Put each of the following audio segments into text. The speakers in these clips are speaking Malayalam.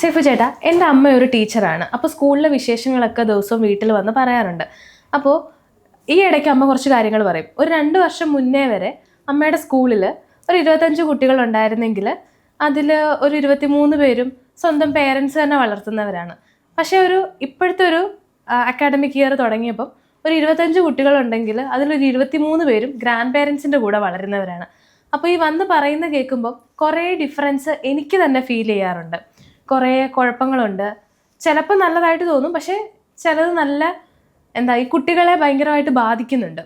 സേഫ് ചേട്ടാ എന്റെ അമ്മ ഒരു ടീച്ചറാണ്. അപ്പോൾ സ്കൂളിലെ വിശേഷങ്ങളൊക്കെ ദിവസവും വീട്ടിൽ വന്ന് പറയാറുണ്ട്. അപ്പോൾ ഈ ഇടയ്ക്ക് അമ്മ കുറച്ച് കാര്യങ്ങൾ പറയും. ഒരു രണ്ട് വർഷം മുന്നേ വരെ അമ്മയുടെ സ്കൂളിൽ ഒരു ഇരുപത്തഞ്ച് കുട്ടികളുണ്ടായിരുന്നെങ്കിൽ അതിൽ ഒരു ഇരുപത്തിമൂന്ന് പേരും സ്വന്തം പേരൻസ് തന്നെ വളർത്തുന്നവരാണ്. പക്ഷേ ഒരു ഇപ്പോഴത്തെ ഒരു അക്കാഡമിക് ഇയർ തുടങ്ങിയപ്പം ഒരു ഇരുപത്തഞ്ച് കുട്ടികളുണ്ടെങ്കിൽ അതിലൊരു ഇരുപത്തിമൂന്ന് പേരും ഗ്രാൻഡ് പേരൻസിന്റെ കൂടെ വളരുന്നവരാണ്. അപ്പോൾ ഈ വന്ന് പറയുന്ന കേൾക്കുമ്പോൾ കുറേ ഡിഫറൻസ് എനിക്ക് തന്നെ ഫീൽ ചെയ്യാറുണ്ട്. കുറേ കുഴപ്പങ്ങളുണ്ട്. ചിലപ്പോൾ നല്ലതായിട്ട് തോന്നും പക്ഷേ ചിലത് നല്ല എന്താ ഈ കുട്ടികളെ ഭയങ്കരമായിട്ട് ബാധിക്കുന്നുണ്ട്.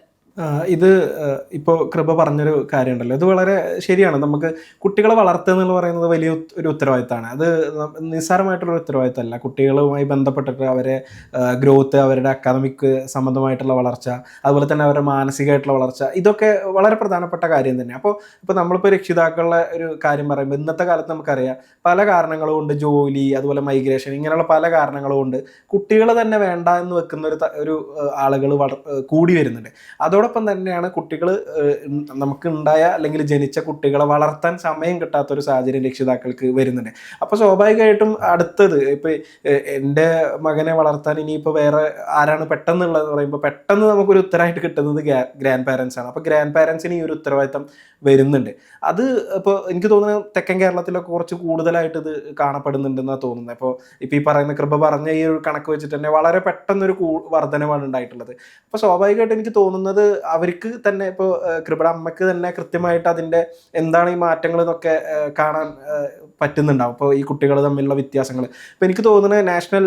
ഇത് ഇപ്പോൾ കൃപ പറഞ്ഞൊരു കാര്യമുണ്ടല്ലോ. ഇത് വളരെ ശരിയാണ്. നമുക്ക് കുട്ടികളെ വളർത്തുക എന്ന് പറയുന്നത് വലിയ ഒരു ഉത്തരവാദിത്തമാണ്. അത് നിസ്സാരമായിട്ടുള്ള ഉത്തരവാദിത്തമല്ല. കുട്ടികളുമായി ബന്ധപ്പെട്ടിട്ട് അവരെ ഗ്രോത്ത് അവരുടെ അക്കാദമിക് സംബന്ധമായിട്ടുള്ള വളർച്ച അതുപോലെ തന്നെ അവരുടെ മാനസികമായിട്ടുള്ള വളർച്ച ഇതൊക്കെ വളരെ പ്രധാനപ്പെട്ട കാര്യം തന്നെ. അപ്പോൾ ഇപ്പോൾ നമ്മളിപ്പോൾ രക്ഷിതാക്കളുടെ ഒരു കാര്യം പറയുമ്പോൾ ഇന്നത്തെ കാലത്ത് നമുക്കറിയാം പല കാരണങ്ങളുമുണ്ട് ജോലി അതുപോലെ മൈഗ്രേഷൻ ഇങ്ങനെയുള്ള പല കാരണങ്ങളുമുണ്ട് കുട്ടികൾ തന്നെ വേണ്ട എന്ന് വെക്കുന്ന ഒരു ഒരു ആളുകൾ കൂടി വരുന്നുണ്ട്. അതോടൊപ്പം തന്നെയാണ് കുട്ടികൾ നമുക്ക് ഉണ്ടായ അല്ലെങ്കിൽ ജനിച്ച കുട്ടികളെ വളർത്താൻ സമയം കിട്ടാത്ത ഒരു സാഹചര്യം രക്ഷിതാക്കൾക്ക് വരുന്നുണ്ട്. അപ്പോൾ സ്വാഭാവികമായിട്ടും അടുത്തത് ഇപ്പോൾ എന്റെ മകനെ വളർത്താൻ ഇനിയിപ്പോൾ വേറെ ആരാണ് പെട്ടെന്നുള്ളതെന്ന് പറയുമ്പോൾ പെട്ടെന്ന് നമുക്കൊരു ഉത്തരമായിട്ട് കിട്ടുന്നത് ഗ്രാൻഡ് പാരൻസ് ആണ്. അപ്പോൾ ഗ്രാൻഡ് പാരൻസിന് ഈ ഒരു ഉത്തരവാദിത്തം വരുന്നുണ്ട്. അത് ഇപ്പോൾ എനിക്ക് തോന്നുന്നത് തെക്കൻ കേരളത്തിലൊക്കെ കുറച്ച് കൂടുതലായിട്ട് ഇത് കാണപ്പെടുന്നുണ്ടെന്നാണ് തോന്നുന്നത്. അപ്പോൾ ഇപ്പോൾ ഈ പറയുന്ന കൃപ പറഞ്ഞ ഈ ഒരു കണക്ക് വെച്ചിട്ട് തന്നെ വളരെ പെട്ടെന്നൊരു കൂ വർധനമാണ് ഉണ്ടായിട്ടുള്ളത്. അപ്പോൾ സ്വാഭാവികമായിട്ട് എനിക്ക് തോന്നുന്നത് അവർക്ക് തന്നെ ഇപ്പോൾ കൃപട അമ്മയ്ക്ക് തന്നെ കൃത്യമായിട്ട് അതിന്റെ എന്താണ് ഈ മാറ്റങ്ങൾ എന്നൊക്കെ കാണാൻ പറ്റുന്നുണ്ടാവും. ഇപ്പോൾ ഈ കുട്ടികൾ തമ്മിലുള്ള വ്യത്യാസങ്ങൾ ഇപ്പോൾ എനിക്ക് തോന്നുന്നത് national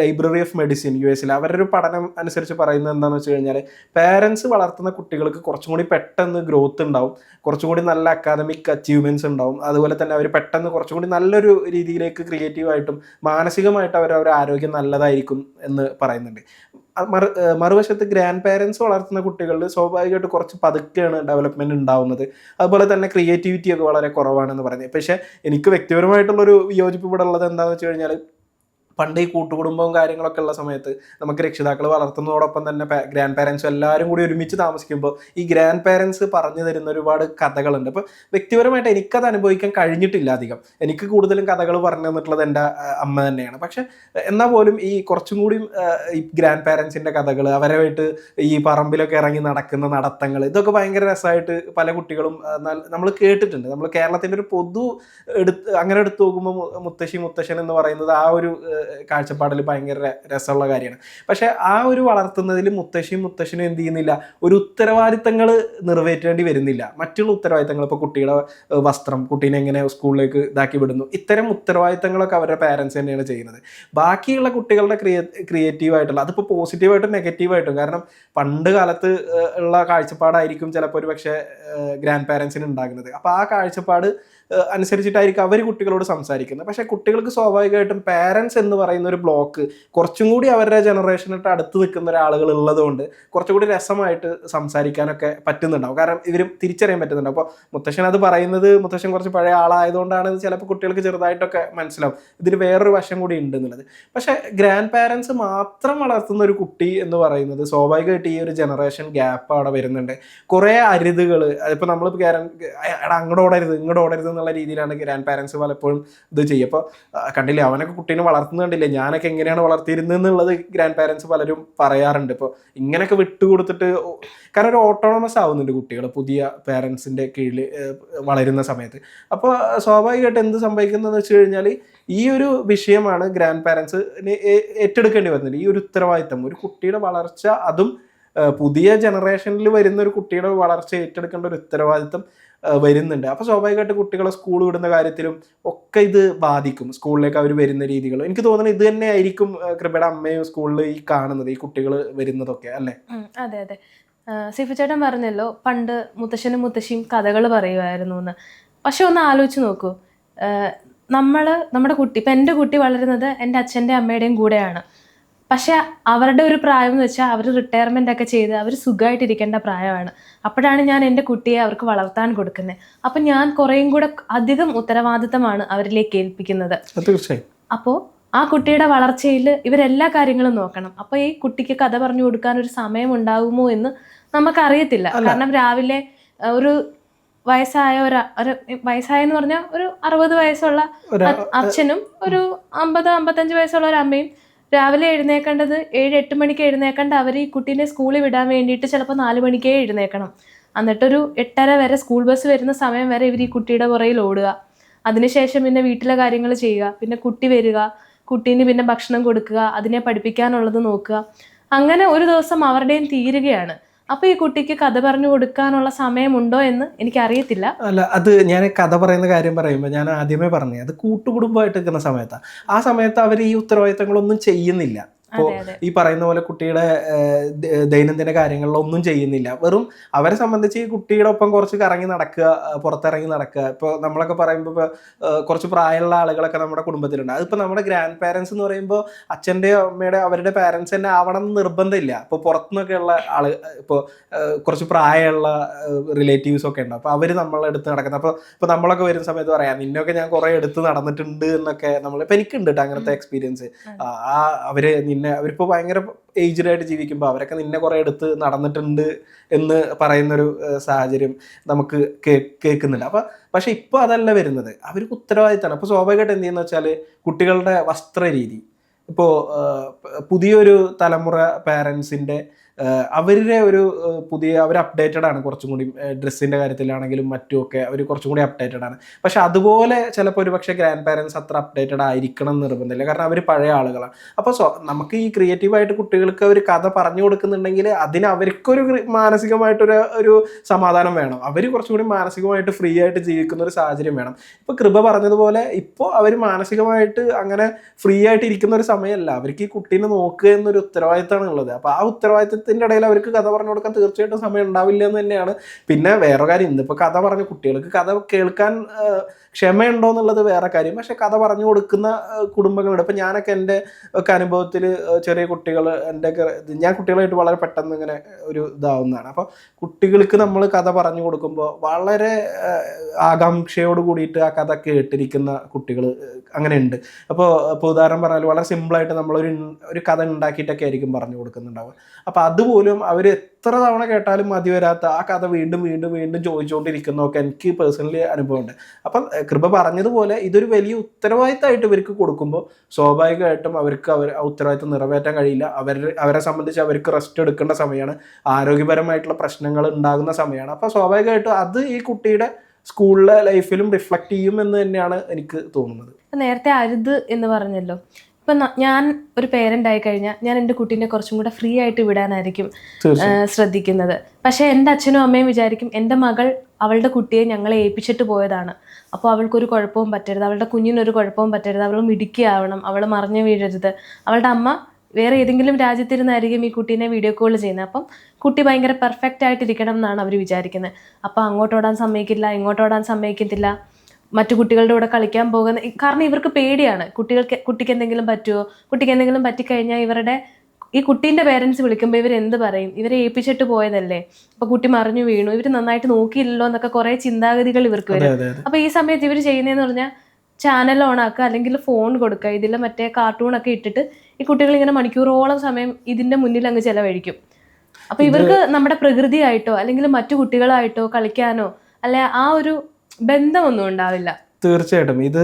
library of medicine U എസിൽ അവരുടെ ഒരു പഠനം അനുസരിച്ച് പറയുന്നത് എന്താണെന്ന് വെച്ച് കഴിഞ്ഞാൽ പേരൻസ് വളർത്തുന്ന കുട്ടികൾക്ക് കുറച്ചും കൂടി പെട്ടെന്ന് ഗ്രോത്ത് ഉണ്ടാവും. കുറച്ചും കൂടി നല്ല അക്കാദമിക് അച്ചീവ്മെന്റ്സ് ഉണ്ടാവും. അതുപോലെ തന്നെ അവർ പെട്ടെന്ന് കുറച്ചും കൂടി നല്ലൊരു രീതിയിലേക്ക് ക്രിയേറ്റീവായിട്ടും മാനസികമായിട്ട് അവർ അവരുടെ ആരോഗ്യം നല്ലതായിരിക്കും എന്ന് പറയുന്നുണ്ട്. മറുവശത്ത് ഗ്രാൻഡ് പേരൻസ് വളർത്തുന്ന കുട്ടികളിൽ സ്വാഭാവികമായിട്ട് കുറച്ച് പതുക്കെയാണ് ഡെവലപ്മെന്റ് ഉണ്ടാവുന്നത്. അതുപോലെ തന്നെ ക്രിയേറ്റിവിറ്റി ഒക്കെ വളരെ കുറവാണെന്ന് പറയുന്നത് പക്ഷേ എനിക്ക് വ്യക്തിപരമായിട്ടുള്ളൊരു വിയോജിപ്പ് ഇവിടെ ഉള്ളത് എന്താണെന്ന് വെച്ച് കഴിഞ്ഞാൽ പണ്ട് ഈ കൂട്ടുകുടുംബവും കാര്യങ്ങളൊക്കെ ഉള്ള സമയത്ത് നമുക്ക് രക്ഷിതാക്കൾ വളർത്തുന്നതോടൊപ്പം തന്നെ ഗ്രാൻഡ് പാരൻസും എല്ലാവരും കൂടി ഒരുമിച്ച് താമസിക്കുമ്പോൾ ഈ ഗ്രാൻഡ് പാരൻസ് പറഞ്ഞു തരുന്ന ഒരുപാട് കഥകളുണ്ട്. അപ്പോൾ വ്യക്തിപരമായിട്ട് എനിക്കത് അനുഭവിക്കാൻ കഴിഞ്ഞിട്ടില്ല അധികം. എനിക്ക് കൂടുതലും കഥകൾ പറഞ്ഞു തന്നിട്ടുള്ളത് എന്റെ അമ്മ തന്നെയാണ്. പക്ഷെ എന്നാൽ പോലും ഈ കുറച്ചും കൂടി ഈ ഗ്രാൻഡ് പാരൻസിന്റെ കഥകൾ അവരുമായിട്ട് ഈ പറമ്പിലൊക്കെ ഇറങ്ങി നടക്കുന്ന നടത്തങ്ങൾ ഇതൊക്കെ ഭയങ്കര രസമായിട്ട് പല കുട്ടികളും നമ്മൾ കേട്ടിട്ടുണ്ട്. നമ്മൾ കേരളത്തിന്റെ ഒരു പൊതു എടുത്ത് അങ്ങനെ എടുത്തു നോക്കുമ്പോൾ മുത്തശ്ശി മുത്തശ്ശൻ എന്ന് പറയുന്നത് ആ ഒരു കാഴ്ചപ്പാടിൽ ഭയങ്കര രസമുള്ള കാര്യമാണ്. പക്ഷേ ആ ഒരു വളർത്തുന്നതിൽ മുത്തശ്ശിയും മുത്തശ്ശനും എന്ത് ചെയ്യുന്നില്ല ഒരു ഉത്തരവാദിത്തങ്ങൾ നിറവേറ്റേണ്ടി വരുന്നില്ല. മറ്റുള്ള ഉത്തരവാദിത്തങ്ങൾ ഇപ്പോൾ കുട്ടിയുടെ വസ്ത്രം കുട്ടീനെ എങ്ങനെ സ്കൂളിലേക്ക് ഇതാക്കി വിടുന്നു ഇത്തരം ഉത്തരവാദിത്തങ്ങളൊക്കെ അവരുടെ പാരൻസ് തന്നെയാണ് ചെയ്യുന്നത്. ബാക്കിയുള്ള കുട്ടികളുടെ ക്രിയേ ക്രിയേറ്റീവായിട്ടുള്ള അതിപ്പോൾ പോസിറ്റീവായിട്ടും നെഗറ്റീവായിട്ടും കാരണം പണ്ട് കാലത്ത് ഉള്ള കാഴ്ചപ്പാടായിരിക്കും ചിലപ്പോൾ ഒരു പക്ഷേ ഗ്രാൻഡ് പാരൻസിന് ഉണ്ടാകുന്നത്. അപ്പോൾ ആ കാഴ്ചപ്പാട് അനുസരിച്ചിട്ടായിരിക്കും അവർ കുട്ടികളോട് സംസാരിക്കുന്നത്. പക്ഷേ കുട്ടികൾക്ക് സ്വാഭാവികമായിട്ടും പാരൻസ് എന്ന് പറയുന്ന ഒരു ബ്ലോക്ക് കുറച്ചും കൂടി അവരുടെ ജനറേഷനായിട്ട് അടുത്ത് നിൽക്കുന്ന ഒരാളുകൾ ഉള്ളതുകൊണ്ട് കുറച്ചും കൂടി രസമായിട്ട് സംസാരിക്കാനൊക്കെ പറ്റുന്നുണ്ടാവും. കാരണം ഇവരും തിരിച്ചറിയാൻ പറ്റുന്നുണ്ട്. അപ്പോൾ മുത്തശ്ശൻ അത് പറയുന്നത് മുത്തശ്ശൻ കുറച്ച് പഴയ ആളായതുകൊണ്ടാണ് ചിലപ്പോൾ കുട്ടികൾക്ക് ചെറുതായിട്ടൊക്കെ മനസ്സിലാവും. ഇതിന് വേറൊരു വശം കൂടി ഉണ്ട് എന്നുള്ളത് പക്ഷേ ഗ്രാൻഡ് പാരൻസ് മാത്രം വളർത്തുന്ന ഒരു കുട്ടി എന്ന് പറയുന്നത് സ്വാഭാവികമായിട്ട് ഈ ഒരു ജനറേഷൻ ഗ്യാപ്പ് അവിടെ വരുന്നുണ്ട്. കുറേ അരുതുകൾ അതിപ്പോൾ നമ്മളിപ്പോൾ ഗ്യാരൻ അങ്ങോട്ട് ഓടരുത് ഇങ്ങോട്ട് ഓടരുത് എന്നുള്ള രീതിയിലാണ് ഗ്രാൻഡ് പാരൻസ് പലപ്പോഴും ഇത് ചെയ്യുക. അപ്പോൾ കണ്ടില്ലേ അവനൊക്കെ കുട്ടീനെ വളർത്തുന്നു കണ്ടില്ലേ ഞാനൊക്കെ എങ്ങനെയാണ് വളർത്തിയിരുന്നത് എന്നുള്ളത് ഗ്രാൻഡ് പാരൻസ് പലരും പറയാറുണ്ട്. ഇപ്പോൾ ഇങ്ങനെയൊക്കെ വിട്ടുകൊടുത്തിട്ട് കാരണം ഒരു ഓട്ടോണമസ് ആവുന്നുണ്ട് കുട്ടികൾ പുതിയ പാരൻസിന്റെ കീഴിൽ വളരുന്ന സമയത്ത്. അപ്പോൾ സ്വാഭാവികമായിട്ട് എന്ത് സംഭവിക്കുന്നതെന്ന് വെച്ച് കഴിഞ്ഞാൽ ഈ ഒരു വിഷയമാണ് ഗ്രാൻഡ് പാരൻസ് ഏറ്റെടുക്കേണ്ടി വരുന്നത്. ഈ ഒരു ഉത്തരവാദിത്തം. ഒരു കുട്ടിയുടെ വളർച്ച അതും പുതിയ ജനറേഷനിൽ വരുന്ന ഒരു കുട്ടിയുടെ വളർച്ച ഏറ്റെടുക്കേണ്ട ഒരു ഉത്തരവാദിത്തം വരുന്നുണ്ട്. അപ്പോൾ സ്വാഭാവികമായിട്ട് കുട്ടികളെ സ്കൂൾ വിടുന്ന കാര്യത്തിലും ഒക്കെ ഇത് ബാധിക്കും. സ്കൂളിലേക്ക് അവർ വരുന്ന രീതികൾ. എനിക്ക് തോന്നുന്നത് ഇത് തന്നെ ആയിരിക്കും കൃപയുടെ അമ്മയും സ്കൂളിൽ ഈ കാണുന്നത് ഈ കുട്ടികൾ വരുന്നതൊക്കെ അല്ലേ? അതെ അതെ. സിഫു ചേട്ടൻ പറഞ്ഞല്ലോ പണ്ട് മുത്തശ്ശനും മുത്തശ്ശിയും കഥകൾ പറയുമായിരുന്നു എന്ന് പക്ഷെ ഒന്ന് ആലോചിച്ച് നോക്കൂ. നമ്മൾ നമ്മുടെ കുട്ടി ഇപ്പം എന്റെ കുട്ടി വളരുന്നത് എന്റെ അച്ഛന്റെ അമ്മയുടെയും കൂടെയാണ്. പക്ഷെ അവരുടെ ഒരു പ്രായം എന്ന് വെച്ചാൽ അവർ റിട്ടയർമെന്റ് ഒക്കെ ചെയ്ത് അവർ സുഖമായിട്ടിരിക്കേണ്ട പ്രായമാണ്. അപ്പോഴാണ് ഞാൻ എന്റെ കുട്ടിയെ അവർക്ക് വളർത്താൻ കൊടുക്കുന്നത്. അപ്പം ഞാൻ കുറേയും കൂടെ അധികം ഉത്തരവാദിത്തമാണ് അവരിലേക്ക് ഏൽപ്പിക്കുന്നത്. തീർച്ചയായും. അപ്പോൾ ആ കുട്ടിയുടെ വളർച്ചയിൽ ഇവരെല്ലാ കാര്യങ്ങളും നോക്കണം. അപ്പോൾ ഈ കുട്ടിക്ക് കഥ പറഞ്ഞു കൊടുക്കാൻ ഒരു സമയം ഉണ്ടാകുമോ എന്ന് നമുക്കറിയത്തില്ല. കാരണം രാവിലെ ഒരു വയസ്സായ ഒരു വയസ്സായ എന്ന് പറഞ്ഞാൽ ഒരു അറുപത് വയസ്സുള്ള അച്ഛനും ഒരു അമ്പത് അമ്പത്തഞ്ച് വയസ്സുള്ള ഒരു അമ്മയും രാവിലെ എഴുന്നേക്കേണ്ടത് ഏഴ് എട്ട് മണിക്ക് എഴുന്നേക്കേണ്ട അവർ ഈ കുട്ടീനെ സ്കൂളിൽ വിടാൻ വേണ്ടിയിട്ട് ചിലപ്പോൾ നാല് മണിക്കേ എഴുന്നേക്കണം. എന്നിട്ടൊരു എട്ടര വരെ സ്കൂൾ ബസ് വരുന്ന സമയം വരെ ഇവർ ഈ കുട്ടിയുടെ പുറയിൽ ഓടുക. അതിനുശേഷം പിന്നെ വീട്ടിലെ കാര്യങ്ങൾ ചെയ്യുക. പിന്നെ കുട്ടി വരിക കുട്ടീന് പിന്നെ ഭക്ഷണം കൊടുക്കുക അതിനെ പഠിപ്പിക്കാനുള്ളത് നോക്കുക. അങ്ങനെ ഒരു ദിവസം അവരുടെയും തീരുകയാണ്. അപ്പോൾ ഈ കുട്ടിക്ക് കഥ പറഞ്ഞു കൊടുക്കാനുള്ള സമയമുണ്ടോ എന്ന് എനിക്കറിയത്തില്ല. അല്ല അത് ഞാൻ കഥ പറയുന്ന കാര്യം പറയുമ്പോൾ ഞാൻ ആദ്യമേ പറഞ്ഞു അത് കൂട്ടുകുടുംബമായിട്ട് നിൽക്കുന്ന സമയത്താണ് ആ സമയത്ത് അവർ ഈ ഉത്തരവാദിത്തങ്ങളൊന്നും ചെയ്യുന്നില്ല. ഇപ്പോൾ ഈ പറയുന്ന പോലെ കുട്ടിയുടെ ദൈനംദിന കാര്യങ്ങളിലൊന്നും ചെയ്യുന്നില്ല. വെറും അവരെ സംബന്ധിച്ച് ഈ കുട്ടിയുടെ ഒപ്പം കുറച്ച് കറങ്ങി നടക്കുക പുറത്തിറങ്ങി നടക്കുക. ഇപ്പോൾ നമ്മളൊക്കെ പറയുമ്പോൾ കുറച്ച് പ്രായമുള്ള ആളുകളൊക്കെ നമ്മുടെ കുടുംബത്തിലുണ്ട്. അതിപ്പോൾ നമ്മുടെ ഗ്രാൻഡ് പാരൻസ് എന്ന് പറയുമ്പോൾ അച്ഛന്റെയോ അമ്മയുടെ അവരുടെ പാരൻസ് തന്നെ ആവണം എന്ന് നിർബന്ധമില്ല. ഇപ്പോൾ പുറത്തുനിന്നൊക്കെയുള്ള ആൾ ഇപ്പോൾ കുറച്ച് പ്രായമുള്ള റിലേറ്റീവ്സ് ഒക്കെ ഉണ്ട്. അപ്പോൾ അവർ നമ്മളെ എടുത്ത് നടക്കുന്നത്. അപ്പോൾ ഇപ്പോൾ നമ്മളൊക്കെ വരുന്ന സമയത്ത് പറയാം നിന്നൊക്കെ ഞാൻ കുറേ എടുത്ത് നടന്നിട്ടുണ്ട് എന്നൊക്കെ നമ്മൾ ഇപ്പം എനിക്കുണ്ട് കേട്ടോ അങ്ങനത്തെ എക്സ്പീരിയൻസ് ആ അവർ നിന്നെ അവരിപ്പോൾ ഭയങ്കര ഏജ്ഡ് ആയിട്ട് ജീവിക്കുമ്പോൾ അവരൊക്കെ നിന്നെ കുറേ എടുത്ത് നടന്നിട്ടുണ്ട് എന്ന് പറയുന്നൊരു സാഹചര്യം നമുക്ക് കേ കേൾക്കുന്നുണ്ട്. അപ്പം പക്ഷെ ഇപ്പോൾ അതല്ല വരുന്നത്. അവർക്ക് ഉത്തരവാദിത്തമാണ്. അപ്പോൾ സ്വാഭാവികമായിട്ട് എന്ത് ചെയ്യുന്നത് വെച്ചാൽ കുട്ടികളുടെ വസ്ത്രരീതി. ഇപ്പോൾ പുതിയൊരു തലമുറ പാരൻസിന്റെ അവരുടെ ഒരു പുതിയ അവർ അപ്ഡേറ്റഡ് ആണ് കുറച്ചും കൂടി. ഡ്രസ്സിന്റെ കാര്യത്തിലാണെങ്കിലും മറ്റുമൊക്കെ അവർ കുറച്ചും കൂടി അപ്ഡേറ്റഡ് ആണ്. പക്ഷെ അതുപോലെ ചിലപ്പോൾ ഒരു പക്ഷേ ഗ്രാൻഡ് പാരൻസ് അത്ര അപ്ഡേറ്റഡ് ആയിരിക്കണം എന്ന് നിർബന്ധമില്ല. കാരണം അവർ പഴയ ആളുകളാണ് അപ്പോൾ സോ നമുക്ക് ഈ ക്രിയേറ്റീവായിട്ട് കുട്ടികൾക്ക് അവർ കഥ പറഞ്ഞു കൊടുക്കുന്നുണ്ടെങ്കിൽ അതിന് അവർക്കൊരു മാനസികമായിട്ടൊരു ഒരു സമാധാനം വേണം. അവർ കുറച്ചും കൂടി മാനസികമായിട്ട് ഫ്രീ ആയിട്ട് ജീവിക്കുന്ന ഒരു സാഹചര്യം വേണം. ഇപ്പോൾ കൃപ പറഞ്ഞതുപോലെ ഇപ്പോൾ അവർ മാനസികമായിട്ട് അങ്ങനെ ഫ്രീ ആയിട്ട് ഇരിക്കുന്ന ഒരു സമയമല്ല. അവർക്ക് ഈ കുട്ടീനെ നോക്കുക എന്നൊരു ഉത്തരവാദിത്തമാണ് ഉള്ളത് അപ്പോൾ ആ ഉത്തരവാദിത്തത്തിന്റെ ഇടയിൽ അവർക്ക് കഥ പറഞ്ഞു കൊടുക്കാൻ തീർച്ചയായിട്ടും സമയം ഉണ്ടാവില്ല എന്ന് തന്നെയാണ്. പിന്നെ വേറെ കാര്യം ഇന്നിപ്പോൾ കഥ പറഞ്ഞ കുട്ടികൾക്ക് കഥ കേൾക്കാൻ ക്ഷമയുണ്ടോ എന്നുള്ളത് വേറെ കാര്യം. പക്ഷെ കഥ പറഞ്ഞു കൊടുക്കുന്ന കുടുംബങ്ങളുണ്ട് ഇപ്പം ഞാനൊക്കെ എന്റെ ഒക്കെ അനുഭവത്തിൽ ചെറിയ കുട്ടികൾ എന്റെ ഞാൻ കുട്ടികളായിട്ട് വളരെ പെട്ടെന്ന് ഇങ്ങനെ ഒരു ഇതാവുന്നതാണ്. അപ്പോൾ കുട്ടികൾക്ക് നമ്മൾ കഥ പറഞ്ഞു കൊടുക്കുമ്പോൾ വളരെ ആകാംക്ഷയോട് കൂടിയിട്ട് ആ കഥ കേട്ടിരിക്കുന്ന കുട്ടികൾ അങ്ങനെ ഉണ്ട്. അപ്പോൾ ഇപ്പോൾ ഉദാഹരണം പറഞ്ഞാൽ വളരെ സിമ്പിളായിട്ട് നമ്മളൊരു ഒരു കഥ ഉണ്ടാക്കിയിട്ടൊക്കെ ആയിരിക്കും പറഞ്ഞു കൊടുക്കുന്നുണ്ടാവുക. അപ്പോൾ അതുപോലും അവർ എത്ര തവണ കേട്ടാലും മതി വരാത്ത ആ കഥ വീണ്ടും വീണ്ടും വീണ്ടും ചോദിച്ചുകൊണ്ടിരിക്കുന്നതൊക്കെ എനിക്ക് പേഴ്സണലി അനുഭവമുണ്ട്. അപ്പം കൃപ പറഞ്ഞതുപോലെ ഇതൊരു വലിയ ഉത്തരവാദിത്തമായിട്ട് ഇവർക്ക് കൊടുക്കുമ്പോൾ സ്വാഭാവികമായിട്ടും അവർക്ക് അവർ ഉത്തരവാദിത്തം നിറവേറ്റാൻ കഴിയില്ല. അവർ അവരെ സംബന്ധിച്ച് അവർക്ക് റെസ്റ്റ് എടുക്കേണ്ട സമയമാണ് ആരോഗ്യപരമായിട്ടുള്ള പ്രശ്നങ്ങൾ ഉണ്ടാകുന്ന സമയമാണ് അപ്പോൾ സ്വാഭാവികമായിട്ടും അത് ഈ കുട്ടിയുടെ സ്കൂളിലെ ലൈഫിലും റിഫ്ലക്ട് ചെയ്യും എന്ന് തന്നെയാണ് എനിക്ക് തോന്നുന്നത്. നേരത്തെ അരുത് എന്ന് പറഞ്ഞല്ലോ. ഇപ്പം ഞാൻ ഒരു പേരന്റ് ആയി കഴിഞ്ഞാൽ ഞാൻ എന്റെ കുട്ടീനെ കുറച്ചും കൂടെ ഫ്രീ ആയിട്ട് വിടാനായിരിക്കും ശ്രദ്ധിക്കുന്നത്. പക്ഷേ എന്റെ അച്ഛനും അമ്മയും വിചാരിക്കും എന്റെ മകൾ അവളുടെ കുട്ടിയെ ഞങ്ങളെ ഏൽപ്പിച്ചിട്ട് പോയതാണ്. അപ്പോൾ അവൾക്കൊരു കുഴപ്പവും പറ്റരുത്. അവളുടെ കുഞ്ഞിനൊരു കുഴപ്പവും പറ്റരുത്. അവൾ മിടുക്കിയാവണം. അവൾ മറിഞ്ഞു വീഴരുത്. അവളുടെ അമ്മ വേറെ ഏതെങ്കിലും രാജ്യത്തിരുന്നായിരിക്കും ഈ കുട്ടീനെ വീഡിയോ കോൾ ചെയ്യുന്നത്. അപ്പം കുട്ടി ഭയങ്കര പെർഫെക്റ്റ് ആയിട്ടിരിക്കണം എന്നാണ് അവർ വിചാരിക്കുന്നത്. അപ്പോൾ അങ്ങോട്ടോടാൻ സമ്മതിക്കില്ല ഇങ്ങോട്ടോടാൻ സമ്മതിക്കത്തില്ല. മറ്റു കുട്ടികളുടെ കൂടെ കളിക്കാൻ പോകുന്ന കാരണം ഇവർക്ക് പേടിയാണ്. കുട്ടികൾക്ക് കുട്ടിക്ക് എന്തെങ്കിലും പറ്റുമോ കുട്ടിക്ക് എന്തെങ്കിലും പറ്റിക്കഴിഞ്ഞാൽ ഇവരുടെ ഈ കുട്ടീന്റെ പേരൻസ് വിളിക്കുമ്പോൾ ഇവർ എന്ത് പറയും? ഇവരെ ഏൽപ്പിച്ചിട്ട് പോയതല്ലേ? അപ്പോൾ കുട്ടി മറിഞ്ഞു വീണു. ഇവർ നന്നായിട്ട് നോക്കിയില്ലല്ലോ എന്നൊക്കെ കുറേ ചിന്താഗതികൾ ഇവർക്ക് വരും. അപ്പോൾ ഈ സമയത്ത് ഇവർ ചെയ്യുന്നതെന്ന് പറഞ്ഞാൽ ചാനൽ ഓൺ ആക്കുക അല്ലെങ്കിൽ ഫോൺ കൊടുക്കുക. ഇതിൽ മറ്റേ കാർട്ടൂണൊക്കെ ഇട്ടിട്ട് ഈ കുട്ടികൾ ഇങ്ങനെ മണിക്കൂറോളം സമയം ഇതിന്റെ മുന്നിൽ അങ്ങ് ചെലവഴിക്കും. അപ്പൊ ഇവർക്ക് നമ്മുടെ പ്രകൃതിയായിട്ടോ അല്ലെങ്കിൽ മറ്റു കുട്ടികളായിട്ടോ കളിക്കാനോ അല്ലെ ആ ഒരു ബന്ധമൊന്നും ഉണ്ടാവില്ല. തീർച്ചയായിട്ടും. ഇത്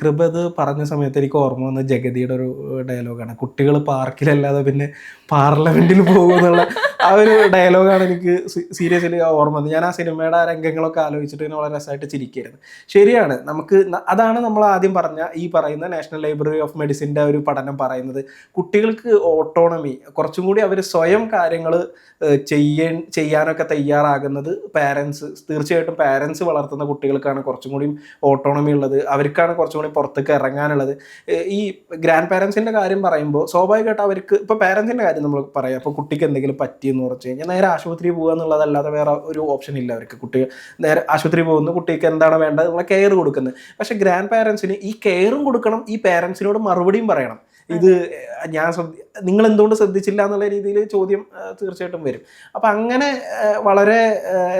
കൃപത് പറഞ്ഞ സമയത്ത് എനിക്ക് ഓർമ്മ വന്ന ജഗതിയുടെ ഒരു ഡയലോഗാണ് കുട്ടികൾ പാർക്കിലല്ലാതെ പിന്നെ പാർലമെന്റിൽ പോകുമെന്നുള്ള ആ ഒരു ഡയലോഗാണ് എനിക്ക് സീരിയസ്ലി ഓർമ്മ വന്നത്. ഞാൻ ആ സിനിമയുടെ ആ രംഗങ്ങളൊക്കെ ആലോചിച്ചിട്ട് ഇങ്ങനെ വളരെ രസമായിട്ട് ചിരിക്കായിരുന്നു. ശരിയാണ് നമുക്ക് അതാണ് നമ്മൾ ആദ്യം പറഞ്ഞ ഈ പറയുന്ന നാഷണൽ ലൈബ്രറി ഓഫ് മെഡിസിന്റെ ഒരു പഠനം പറയുന്നത്. കുട്ടികൾക്ക് ഓട്ടോണമി കുറച്ചും കൂടി അവർ സ്വയം കാര്യങ്ങൾ ചെയ്യാൻ ചെയ്യാനൊക്കെ തയ്യാറാകുന്നത് പാരൻസ് തീർച്ചയായിട്ടും പാരൻസ് വളർത്തുന്ന കുട്ടികൾക്കാണ് കുറച്ചും കൂടി ഓട്ടോണമി ഉള്ളത്. അവർക്കാണ് കുറച്ചും കൂടി പുറത്തേക്ക് ഇറങ്ങാനുള്ളത്. ഈ ഗ്രാൻഡ് പാരൻസിന്റെ കാര്യം പറയുമ്പോൾ സ്വാഭാവികമായിട്ട് അവർക്ക് ഇപ്പോൾ പാരൻസിന്റെ കാര്യം നമ്മൾ പറയാം. അപ്പോൾ കുട്ടിക്ക് എന്തെങ്കിലും പറ്റിയെന്ന് പറഞ്ഞു കഴിഞ്ഞാൽ നേരെ ആശുപത്രിയിൽ പോകുക എന്നുള്ളതല്ലാതെ വേറെ ഒരു ഓപ്ഷൻ ഇല്ല അവർക്ക്. കുട്ടി നേരെ ആശുപത്രിയിൽ പോകുന്നു കുട്ടിക്ക് എന്താണ് വേണ്ടത്? നമ്മളെ കെയർ കൊടുക്കുന്നത്. പക്ഷേ ഗ്രാൻഡ് പാരൻസിന് ഈ കെയറും കൊടുക്കണം ഈ പാരൻസിനോട് മറുപടിയും പറയണം. ഇത് ഞാൻ ശ്രദ്ധ- നിങ്ങൾ എന്തുകൊണ്ട് ശ്രദ്ധിച്ചില്ല എന്നുള്ള രീതിയിൽ ചോദ്യം തീർച്ചയായിട്ടും വരും. അപ്പം അങ്ങനെ വളരെ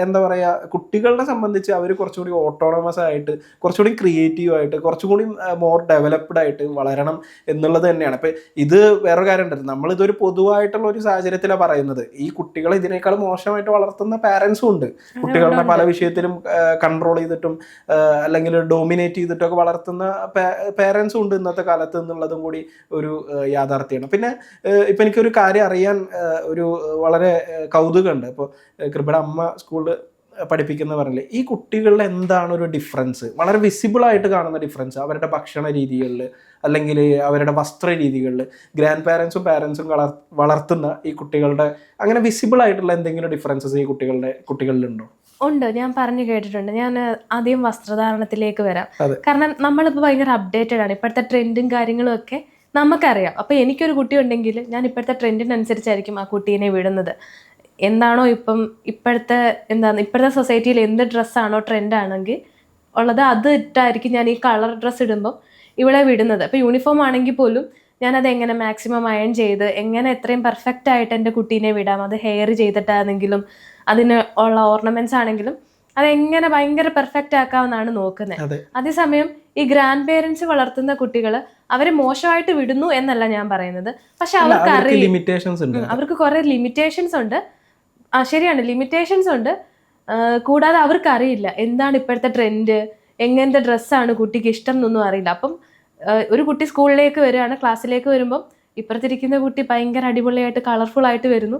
എന്താ പറയാ കുട്ടികളെ സംബന്ധിച്ച് അവർ കുറച്ചുകൂടി ഓട്ടോണമസ് ആയിട്ട് കുറച്ചുകൂടി ക്രിയേറ്റീവ് ആയിട്ട് കുറച്ചുകൂടി മോർ ഡെവലപ്ഡ് ആയിട്ട് വളരണം എന്നുള്ളത് തന്നെയാണ്. അപ്പം ഇത് വേറൊരു കാര്യം ഉണ്ട് നമ്മളിതൊരു പൊതുവായിട്ടുള്ള ഒരു സാഹചര്യത്തിലാണ് പറയുന്നത്. ഈ കുട്ടികളെ ഇതിനേക്കാൾ മോശമായിട്ട് വളർത്തുന്ന പാരൻസും ഉണ്ട്. കുട്ടികളുടെ പല വിഷയത്തിലും കൺട്രോൾ ചെയ്തിട്ടും അല്ലെങ്കിൽ ഡോമിനേറ്റ് ചെയ്തിട്ടൊക്കെ വളർത്തുന്ന പേരൻസും ഉണ്ട് ഇന്നത്തെ കാലത്ത് എന്നുള്ളതും കൂടി ഒരു യാഥാർത്ഥ്യമാണ് പിന്നെ ഇപ്പം എനിക്കൊരു കാര്യം അറിയാൻ ഒരു വളരെ കൗതുകമുണ്ട്. ഇപ്പോൾ കൃപയുടെ അമ്മ സ്കൂളിൽ പഠിപ്പിക്കുന്ന പറഞ്ഞില്ലേ ഈ കുട്ടികളിൽ എന്താണ് ഒരു ഡിഫറൻസ് വളരെ വിസിബിൾ ആയിട്ട് കാണുന്ന ഡിഫറൻസ് അവരുടെ ഭക്ഷണ രീതികളിൽ അല്ലെങ്കിൽ അവരുടെ വസ്ത്ര രീതികളിൽ ഗ്രാൻഡ് പാരൻസും പാരൻസും വളർത്തുന്ന ഈ കുട്ടികളുടെ അങ്ങനെ വിസിബിൾ ആയിട്ടുള്ള എന്തെങ്കിലും ഡിഫറൻസസ് ഈ കുട്ടികളുടെ കുട്ടികളിലുണ്ടോ? ഉണ്ട്. ഞാൻ പറഞ്ഞു കേട്ടിട്ടുണ്ട്. ഞാൻ ആദ്യം വസ്ത്രധാരണത്തിലേക്ക് വരാം. കാരണം നമ്മളിപ്പോൾ ഭയങ്കര അപ്ഡേറ്റഡ് ആണ്. ഇപ്പോഴത്തെ ട്രെൻഡും കാര്യങ്ങളും ഒക്കെ നമുക്കറിയാം. അപ്പോൾ എനിക്കൊരു കുട്ടി ഉണ്ടെങ്കിൽ ഞാൻ ഇപ്പോഴത്തെ ട്രെൻഡിനനുസരിച്ചായിരിക്കും ആ കുട്ടീനെ വിടുന്നത്. എന്താണോ ഇപ്പം ഇപ്പോഴത്തെ എന്താണ് ഇപ്പോഴത്തെ സൊസൈറ്റിയിൽ എന്ത് ഡ്രസ്സാണോ ട്രെൻഡാണെങ്കിൽ ഉള്ളത് അത് ഇട്ടായിരിക്കും ഞാൻ ഈ കളർ ഡ്രസ്സ് ഇടുമ്പോൾ ഇവിടെ വിടുന്നത്. അപ്പോൾ യൂണിഫോം ആണെങ്കിൽ പോലും ഞാനത് എങ്ങനെ മാക്സിമം അയൺ ചെയ്ത് എങ്ങനെ എത്രയും പെർഫെക്റ്റ് ആയിട്ട് എന്റെ കുട്ടീനെ വിടാം അത് ഹെയർ ചെയ്തിട്ടാണെങ്കിലും അതിന് ഉള്ള ഓർണമെന്റ്സ് ആണെങ്കിലും അതെങ്ങനെ ഭയങ്കര പെർഫെക്റ്റ് ആക്കാമെന്നാണ് നോക്കുന്നത്. അതെ. അതേസമയം ഈ ഗ്രാൻഡ് പേരൻസ് വളർത്തുന്ന കുട്ടികൾ അവരെ മോശമായിട്ട് വിടുന്നു എന്നല്ല ഞാൻ പറയുന്നത്. പക്ഷെ അവർക്ക് അറിയാം. അവർക്ക് കുറെ ലിമിറ്റേഷൻസ് ഉണ്ട്. ആ ശരിയാണ് ലിമിറ്റേഷൻസ് ഉണ്ട്. കൂടാതെ അവർക്ക് അറിയില്ല. എന്താണ് ഇപ്പോഴത്തെ ട്രെൻഡ് എങ്ങനത്തെ ഡ്രസ്സാണ് കുട്ടിക്ക് ഇഷ്ടം എന്നൊന്നും അറിയില്ല. അപ്പം ഒരു കുട്ടി സ്കൂളിലേക്ക് വരികയാണ് ക്ലാസ്സിലേക്ക് വരുമ്പം ഇപ്പുറത്തിരിക്കുന്ന കുട്ടി ഭയങ്കര അടിപൊളിയായിട്ട് കളർഫുൾ ആയിട്ട് വരുന്നു.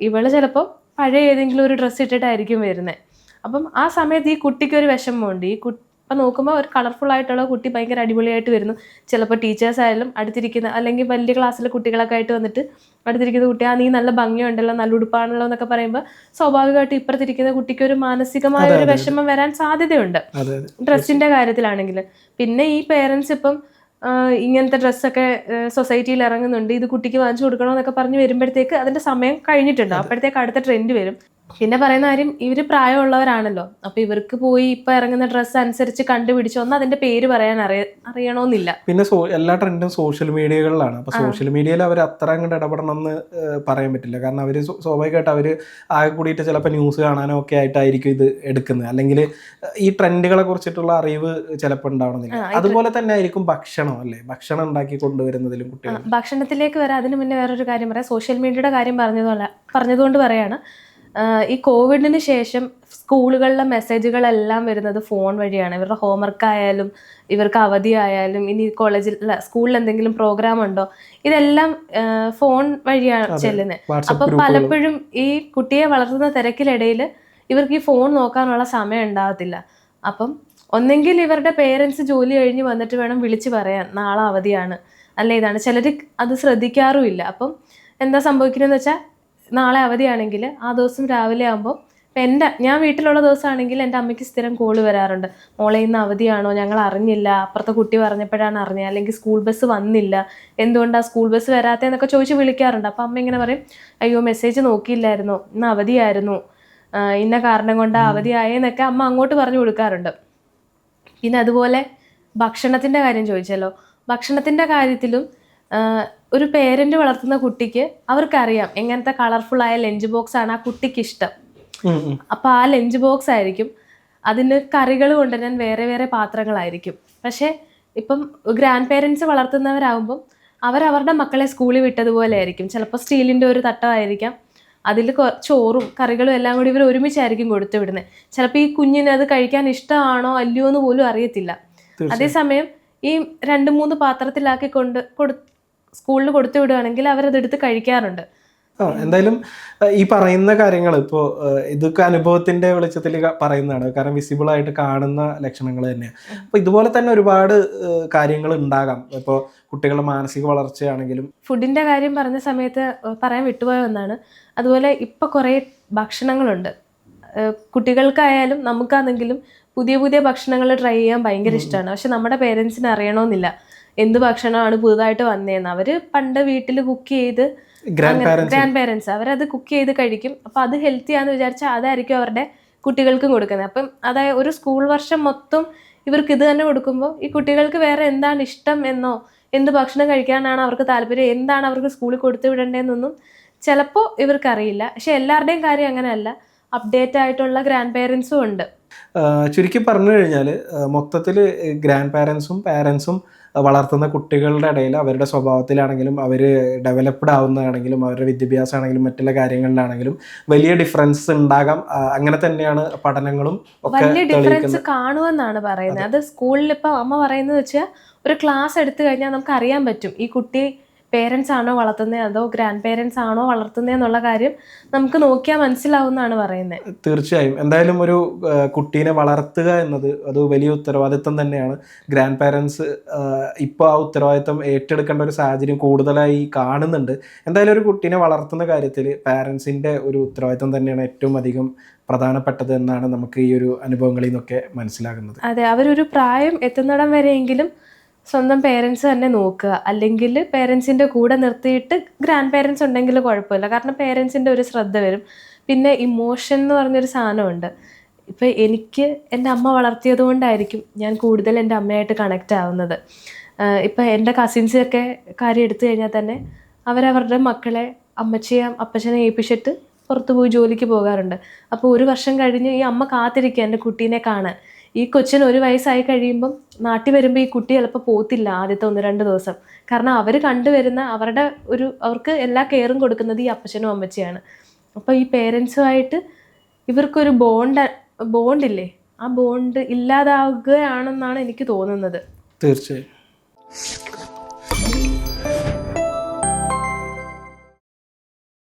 ഇവൾ ചിലപ്പോൾ പഴയ ഏതെങ്കിലും ഒരു ഡ്രസ്സ് ഇട്ടിട്ടായിരിക്കും വരുന്നത് അപ്പം ആ സമയത്ത് ഈ കുട്ടിക്ക് ഒരു വിഷമമുണ്ട്. ഈ കുട്ടി ഇപ്പം നോക്കുമ്പോൾ ഒരു കളർഫുൾ ആയിട്ടുള്ള കുട്ടി ഭയങ്കര അടിപൊളിയായിട്ട് വരുന്നു. ചിലപ്പോൾ ടീച്ചേഴ്സ് ആയാലും അടുത്തിരിക്കുന്ന അല്ലെങ്കിൽ വലിയ ക്ലാസ്സിലെ കുട്ടികളൊക്കെ ആയിട്ട് വന്നിട്ട് അടുത്തിരിക്കുന്ന കുട്ടി ആ നീ നല്ല ഭംഗിയുണ്ടല്ലോ നല്ല ഉടുപ്പാണല്ലോ എന്നൊക്കെ പറയുമ്പോൾ സ്വാഭാവികമായിട്ട് ഇപ്പുറത്തിരിക്കുന്ന കുട്ടിക്ക് ഒരു മാനസികമായ ഒരു വിഷമം വരാൻ സാധ്യതയുണ്ട്. ഡ്രസ്സിന്റെ കാര്യത്തിലാണെങ്കിൽ പിന്നെ ഈ പേരൻസ് ഇപ്പം ഇങ്ങനത്തെ ഡ്രസ്സൊക്കെ സൊസൈറ്റിയിൽ ഇറങ്ങുന്നുണ്ട്. ഇത് കുട്ടിക്ക് വാങ്ങിച്ചു കൊടുക്കണമെന്നൊക്കെ പറഞ്ഞ് വരുമ്പോഴത്തേക്ക് അതിന്റെ സമയം കഴിഞ്ഞിട്ടുണ്ട്. അപ്പോഴത്തേക്ക് അടുത്ത ട്രെൻഡ് വരും. പിന്നെ പറയുന്ന കാര്യം ഇവർ പ്രായമുള്ളവരാണല്ലോ. അപ്പൊ ഇവർക്ക് പോയി ഇപ്പൊ ഇറങ്ങുന്ന ഡ്രസ്സ് അനുസരിച്ച് കണ്ടുപിടിച്ച് ഒന്ന് അതിന്റെ പേര് പറയാൻ അറിയ അറിയണമെന്നില്ല പിന്നെ എല്ലാ ട്രെൻഡും സോഷ്യൽ മീഡിയകളിലാണ്. അപ്പോൾ സോഷ്യൽ മീഡിയയിൽ അവർ അത്ര അങ്ങോട്ട് ഇടപെടണം എന്ന് പറയാൻ പറ്റില്ല. കാരണം അവർ സ്വാഭാവികമായിട്ട് അവർ ആകെ കൂടിയിട്ട് ചിലപ്പോൾ ന്യൂസ് കാണാനോ ഒക്കെ ആയിട്ടായിരിക്കും ഇത് എടുക്കുന്നത്. അല്ലെങ്കിൽ ഈ ട്രെൻഡുകളെ കുറിച്ചിട്ടുള്ള അറിവ് ചിലപ്പോൾ ഉണ്ടാവണമെന്നില്ല. അതുപോലെ തന്നെ ആയിരിക്കും ഭക്ഷണം അല്ലേ? ഭക്ഷണം ഉണ്ടാക്കി കൊണ്ടുവരുന്നതിലും കുട്ടികൾ. ഭക്ഷണത്തിലേക്ക് വരാം അതിന് മുന്നേ വേറൊരു കാര്യം പറയാം. സോഷ്യൽ മീഡിയയുടെ കാര്യം പറഞ്ഞതുപോലെ പറഞ്ഞതുകൊണ്ട് പറയാണ്. ഈ കോവിഡിന് ശേഷം സ്കൂളുകളിലെ മെസ്സേജുകളെല്ലാം വരുന്നത് ഫോൺ വഴിയാണ്. ഇവരുടെ ഹോംവർക്ക് ആയാലും ഇവർക്ക് അവധി ആയാലും ഇനി കോളേജിൽ സ്കൂളിൽ എന്തെങ്കിലും പ്രോഗ്രാം ഉണ്ടോ ഇതെല്ലാം ഫോൺ വഴിയാണ്. ചെല്ലുന്നത് അപ്പൊ പലപ്പോഴും ഈ കുട്ടിയെ വളർത്തുന്ന തിരക്കിലിടയിൽ ഇവർക്ക് ഈ ഫോൺ നോക്കാനുള്ള സമയം ഉണ്ടാകത്തില്ല. അപ്പം ഒന്നെങ്കിൽ ഇവരുടെ പേരൻസ് ജോലി കഴിഞ്ഞ് വന്നിട്ട് വേണം വിളിച്ചു പറയാൻ നാളെ അവധിയാണ്. അല്ല ഇതാണ്. ചിലർ അത് ശ്രദ്ധിക്കാറുമില്ല. അപ്പം എന്താ സംഭവിക്കുന്നതെന്ന് വെച്ചാൽ നാളെ അവധിയാണെങ്കിൽ ആ ദിവസം രാവിലെ ആകുമ്പോൾ ഇപ്പം എന്റെ ഞാൻ വീട്ടിലുള്ള ദിവസമാണെങ്കിൽ എന്റെ അമ്മയ്ക്ക് സ്ഥിരം കോൾ വരാറുണ്ട്. മോളെ ഇന്ന് അവധിയാണോ? ഞങ്ങൾ അറിഞ്ഞില്ല. അപ്പുറത്തെ കുട്ടി പറഞ്ഞപ്പോഴാണ് അറിഞ്ഞത്. അല്ലെങ്കിൽ സ്കൂൾ ബസ് വന്നില്ല. എന്തുകൊണ്ടാണ് സ്കൂൾ ബസ് വരാത്തതെന്നൊക്കെ ചോദിച്ച് വിളിക്കാറുണ്ട്. അപ്പം അമ്മ ഇങ്ങനെ പറയും അയ്യോ മെസ്സേജ് നോക്കിയില്ലായിരുന്നു. ഇന്ന് അവധിയായിരുന്നു. ഇന്ന കാരണം കൊണ്ട് അവധിയായെന്നൊക്കെ അമ്മ അങ്ങോട്ട് പറഞ്ഞു കൊടുക്കാറുണ്ട്. പിന്നെ അതുപോലെ ഭക്ഷണത്തിന്റെ കാര്യം ചോദിച്ചല്ലോ ഭക്ഷണത്തിന്റെ കാര്യത്തിലും ഒരു പേരന്റ് വളർത്തുന്ന കുട്ടിക്ക് അവർക്കറിയാം എങ്ങനത്തെ കളർഫുൾ ആയ ലഞ്ച് ബോക്സ് ആണ് ആ കുട്ടിക്ക് ഇഷ്ടം. അപ്പോൾ ആ ലഞ്ച് ബോക്സ് ആയിരിക്കും. അതിന് കറികൾ കൊണ്ടുവരാൻ വേറെ വേറെ പാത്രങ്ങളായിരിക്കും. പക്ഷേ ഇപ്പം ഗ്രാൻഡ് പേരൻസ് വളർത്തുന്നവരാകുമ്പം അവരവരുടെ മക്കളെ സ്കൂളിൽ വിട്ടതുപോലെ ആയിരിക്കും. ചിലപ്പോൾ സ്റ്റീലിന്റെ ഒരു തട്ടമായിരിക്കാം. അതിൽ ചോറും കറികളും എല്ലാം കൂടി ഇവർ ഒരുമിച്ചായിരിക്കും കൊടുത്തു വിടുന്നത് ചിലപ്പോൾ ഈ കുഞ്ഞിന് അത് കഴിക്കാൻ ഇഷ്ടമാണോ അല്ലയോ എന്ന് പോലും അറിയത്തില്ല. അതേസമയം ഈ രണ്ട് മൂന്ന് പാത്രത്തിലാക്കി കൊണ്ട് കൊടു സ്കൂളിൽ കൊടുത്തു വിടുകയാണെങ്കിൽ അവരത് എടുത്ത് കഴിക്കാറുണ്ട്. ആ എന്തായാലും ഈ പറയുന്ന കാര്യങ്ങൾ ഇപ്പോൾ ഇതൊക്കെ അനുഭവത്തിന്റെ വെളിച്ചത്തിൽ പറയുന്നതാണ്. കാരണം വിസിബിൾ ആയിട്ട് കാണുന്ന ലക്ഷണങ്ങൾ തന്നെയാണ് അപ്പോൾ ഇതുപോലെ തന്നെ ഒരുപാട് കാര്യങ്ങൾ ഉണ്ടാകാം. ഇപ്പോൾ കുട്ടികളുടെ മാനസിക വളർച്ചയാണെങ്കിലും. ഫുഡിന്റെ കാര്യം പറഞ്ഞ സമയത്ത് പറയാൻ വിട്ടുപോയ ഒന്നാണ്. അതുപോലെ ഇപ്പം കുറേ ഭക്ഷണങ്ങളുണ്ട്. കുട്ടികൾക്കായാലും നമുക്കാണെങ്കിലും പുതിയ പുതിയ ഭക്ഷണങ്ങൾ ട്രൈ ചെയ്യാൻ ഭയങ്കര ഇഷ്ടമാണ് പക്ഷെ നമ്മുടെ പേരൻസിന് അറിയണമെന്നില്ല എന്ത് ഭക്ഷണമാണ് പുതുതായിട്ട് വന്നേന്ന്. അവർ പണ്ട് വീട്ടിൽ കുക്ക് ചെയ്ത് ഗ്രാൻഡ് പാരൻസ് അവരത് കുക്ക് ചെയ്ത് കഴിക്കും. അപ്പോൾ അത് ഹെൽത്തി ആണെന്ന് വിചാരിച്ചാൽ അതായിരിക്കും അവരുടെ കുട്ടികൾക്കും കൊടുക്കുന്നത്. അപ്പം അതായത് ഒരു സ്കൂൾ വർഷം മൊത്തം ഇവർക്ക് ഇത് തന്നെ കൊടുക്കുമ്പോൾ ഈ കുട്ടികൾക്ക് വേറെ എന്താണ് ഇഷ്ടം എന്നോ എന്ത് ഭക്ഷണം കഴിക്കാനാണ് അവർക്ക് താല്പര്യം എന്താണ് അവർക്ക് സ്കൂളിൽ കൊടുത്തു വിടേണ്ടതെന്നൊന്നും ചിലപ്പോൾ ഇവർക്കറിയില്ല. പക്ഷെ എല്ലാവരുടെയും കാര്യം അങ്ങനെയല്ല. അപ്ഡേറ്റ് ആയിട്ടുള്ള ഗ്രാൻഡ് പേരൻസും ഉണ്ട്. ചുരുക്കി പറഞ്ഞു കഴിഞ്ഞാൽ മൊത്തത്തിൽ ഗ്രാൻഡ് പാരൻസും പാരൻസും വളർത്തുന്ന കുട്ടികളുടെ ഇടയിൽ അവരുടെ സ്വഭാവത്തിലാണെങ്കിലും അവർ ഡെവലപ്ഡ് ആവുന്നതാണെങ്കിലും അവരുടെ വിദ്യാഭ്യാസമാണെങ്കിലും മറ്റുള്ള കാര്യങ്ങളിലാണെങ്കിലും വലിയ ഡിഫറൻസ് ഉണ്ടാകാം. അങ്ങനെ തന്നെയാണ് പഠനങ്ങളും വലിയ ഡിഫറൻസ് കാണുമെന്നാണ് പറയുന്നത്. അത്. സ്കൂളിൽ ഇപ്പം അമ്മ പറയുന്നത് വെച്ചാൽ ഒരു ക്ലാസ് എടുത്തു കഴിഞ്ഞാൽ നമുക്ക് അറിയാൻ പറ്റും. ഈ കുട്ടി പേരൻസ് ആണോ വളർത്തുന്നത് അതോ ഗ്രാൻഡ് പേരൻസ് ആണോ വളർത്തുന്നത് എന്നുള്ള കാര്യം നമുക്ക് നോക്കിയാൽ മനസ്സിലാവുമെന്നാണ് പറയുന്നത് തീർച്ചയായും. എന്തായാലും ഒരു കുട്ടീനെ വളർത്തുക എന്നത് അത് വലിയ ഉത്തരവാദിത്തം തന്നെയാണ്. ഗ്രാൻഡ് പേരൻസ് ഇപ്പോൾ ആ ഉത്തരവാദിത്തം ഏറ്റെടുക്കേണ്ട ഒരു സാഹചര്യം കൂടുതലായി കാണുന്നുണ്ട്. എന്തായാലും ഒരു കുട്ടീനെ വളർത്തുന്ന കാര്യത്തിൽ പാരൻസിന്റെ ഒരു ഉത്തരവാദിത്തം തന്നെയാണ് ഏറ്റവും അധികം പ്രധാനപ്പെട്ടത് എന്നാണ് നമുക്ക് ഈ ഒരു അനുഭവങ്ങളിൽ നിന്നൊക്കെ മനസ്സിലാകുന്നത്. അതെ അവരൊരു പ്രായം എത്തുന്നിടം വരെയെങ്കിലും സ്വന്തം പേരൻസ് തന്നെ നോക്കുക. അല്ലെങ്കിൽ പേരൻസിന്റെ കൂടെ നിർത്തിയിട്ട് ഗ്രാൻഡ് പേരൻസ് ഉണ്ടെങ്കിൽ കുഴപ്പമില്ല. കാരണം പേരൻസിന്റെ ഒരു ശ്രദ്ധ വരും. പിന്നെ ഇമോഷൻ എന്ന് പറഞ്ഞൊരു സാധനമുണ്ട്. ഇപ്പം എനിക്ക് എന്റെ അമ്മ വളർത്തിയത് കൊണ്ടായിരിക്കും ഞാൻ കൂടുതൽ എന്റെ അമ്മയായിട്ട് കണക്റ്റ് ആവുന്നത്. ഇപ്പം എന്റെ കസിൻസൊക്കെ കാര്യം എടുത്തു കഴിഞ്ഞാൽ തന്നെ അവരവരുടെ മക്കളെ അമ്മച്ചിയെ അപ്പച്ചനെ ഏൽപ്പിച്ചിട്ട് പുറത്തു പോയി ജോലിക്ക് പോകാറുണ്ട്. അപ്പോൾ ഒരു വർഷം കഴിഞ്ഞ് ഈ അമ്മ കാത്തിരിക്കുക എന്റെ കുട്ടീനെ കാണാൻ. ഈ കൊച്ചിന് ഒരു വയസ്സായി കഴിയുമ്പം നാട്ടിൽ വരുമ്പോൾ ഈ കുട്ടി ചിലപ്പോൾ പോത്തില്ല ആദ്യത്തെ ഒന്ന് രണ്ട് ദിവസം. കാരണം അവർ കണ്ടുവരുന്ന അവരുടെ ഒരു അവർക്ക് എല്ലാ കെയറും കൊടുക്കുന്നത് ഈ അപ്പച്ചനും അമ്മച്ചിയാണ്. അപ്പോൾ ഈ പേരൻസുമായിട്ട് ഇവർക്കൊരു ബോണ്ട് ബോണ്ടില്ലേ ആ ബോണ്ട് ഇല്ലാതാവുകയാണെന്നാണ് എനിക്ക് തോന്നുന്നത്. തീർച്ചയായും.